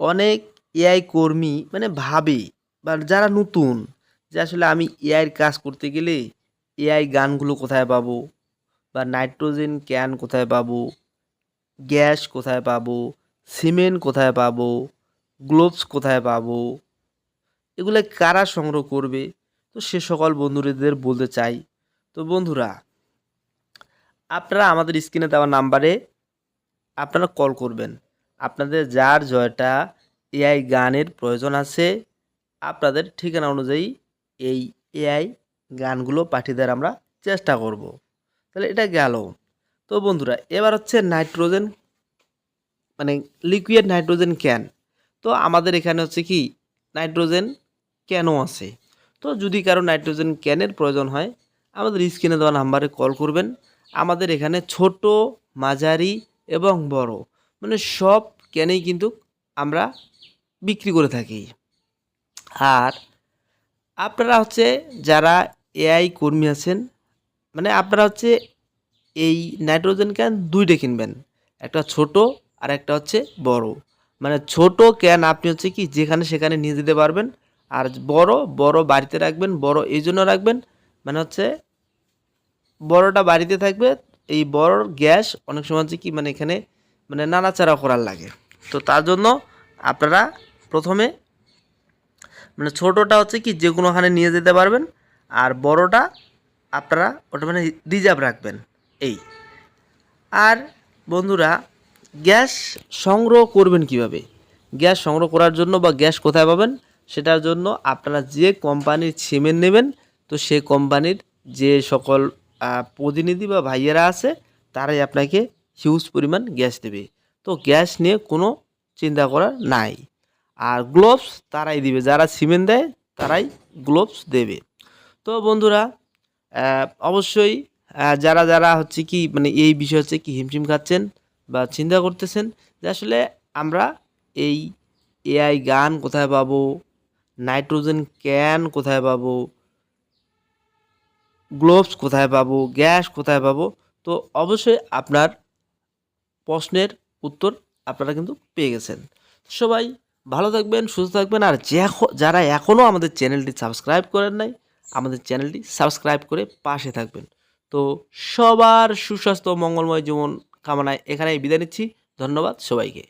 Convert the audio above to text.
অনেক এআই কর্মী মানে ভাবে বা যারা নতুন যে আসলে আমি এআইয়ের কাজ করতে গেলে এআই গানগুলো কোথায় পাবো বা নাইট্রোজেন ক্যান কোথায় পাবো, গ্যাস কোথায় পাবো, সিমেন্ট কোথায় পাবো, গ্লোভস কোথায় পাবো, এগুলো কারা সংগ্রহ করবে? তো সে সকল বন্ধুদের বলতে চাই। তো বন্ধুরা, আপনারা আমাদের স্ক্রিনে দেওয়া নাম্বারে আপনারা কল করবেন। আপনাদের যার জয়টা এআই গানের প্রয়োজন আছে, আপনাদের ঠিকানা অনুযায়ী এই এআই গানগুলো পাঠিয়ে দেওয়ার আমরা চেষ্টা করব। তাহলে এটা গেল। তো বন্ধুরা, এবার হচ্ছে নাইট্রোজেন মানে লিকুইড নাইট্রোজেন ক্যান। তো আমাদের এখানে হচ্ছে কি, নাইট্রোজেন ক্যানও আছে। তো যদি কারও নাইট্রোজেন ক্যানের প্রয়োজন হয়, আমাদের স্ক্রিনে দেওয়া নাম্বারে কল করবেন। আমাদের এখানে ছোট, মাঝারি এবং বড়। মানে সব ক্যানেই কিন্তু আমরা বিক্রি করে থাকি। আর আপনারা হচ্ছে যারা এআই কর্মী আছেন মানে আপনারা হচ্ছে এই নাইট্রোজেন ক্যান দুইটা কিনবেন, একটা ছোট আর একটা হচ্ছে বড়। মানে ছোট ক্যান আপনি হচ্ছে কি যেখানে সেখানে নিয়ে যেতে পারবেন, আর বড় বড় বাড়িতে রাখবেন, বড় এই জন্য রাখবেন মানে হচ্ছে বড়টা বাড়িতে থাকবে, এই বড় গ্যাস অনেক সময় হচ্ছে কি মানে এখানে মানে নাড়াচাড়া করার লাগে। তো তার জন্য আপনারা প্রথমে মানে ছোটোটা হচ্ছে কি যে কোনোখানে নিয়ে যেতে পারবেন, আর বড়টা আপনারা ওটা মানে রিজার্ভ রাখবেন, এই। আর বন্ধুরা, গ্যাস সংগ্রহ করবেন কীভাবে? গ্যাস সংগ্রহ করার জন্য বা গ্যাস কোথায় পাবেন? সেটার জন্য আপনারা যে কোম্পানির সিমেন্ট নেবেন, তো সেই কোম্পানির যে সকল প্রতিনিধি বা ভাইয়েরা আছে, তারাই আপনাকে হিউজ পরিমাণ গ্যাস দেবে। তো গ্যাস নিয়ে কোনো চিন্তা করার নাই। আর গ্লোভস তারাই দিবে। যারা সিমেন্ট দেয়, তারাই গ্লোভস দেবে। তো বন্ধুরা অবশ্যই যারা যারা হচ্ছে কি মানে এই বিষয় হচ্ছে কি হিমশিম খাচ্ছেন বা চিন্তা করতেছেন যে আসলে আমরা এই এআই গান কোথায় পাবো? নাইট্রোজেন ক্যান কোথায় পাবো? গ্লোভস কোথায় পাবো? গ্যাস কোথায় পাবো? তো অবশ্যই আপনার প্রশ্নের উত্তর আপনারা কিন্তু পেয়ে গেছেন। সবাই ভালো থাকবেন, সুস্থ থাকবেন, আর যারা এখনও আমাদের চ্যানেলটি সাবস্ক্রাইব করেন নাই, আমাদের চ্যানেলটি সাবস্ক্রাইব করে পাশে থাকবেন। তো সবার সুস্বাস্থ্য, মঙ্গলময় জীবন কামনায় এখানেই বিদায় নিচ্ছি। ধন্যবাদ সবাইকে।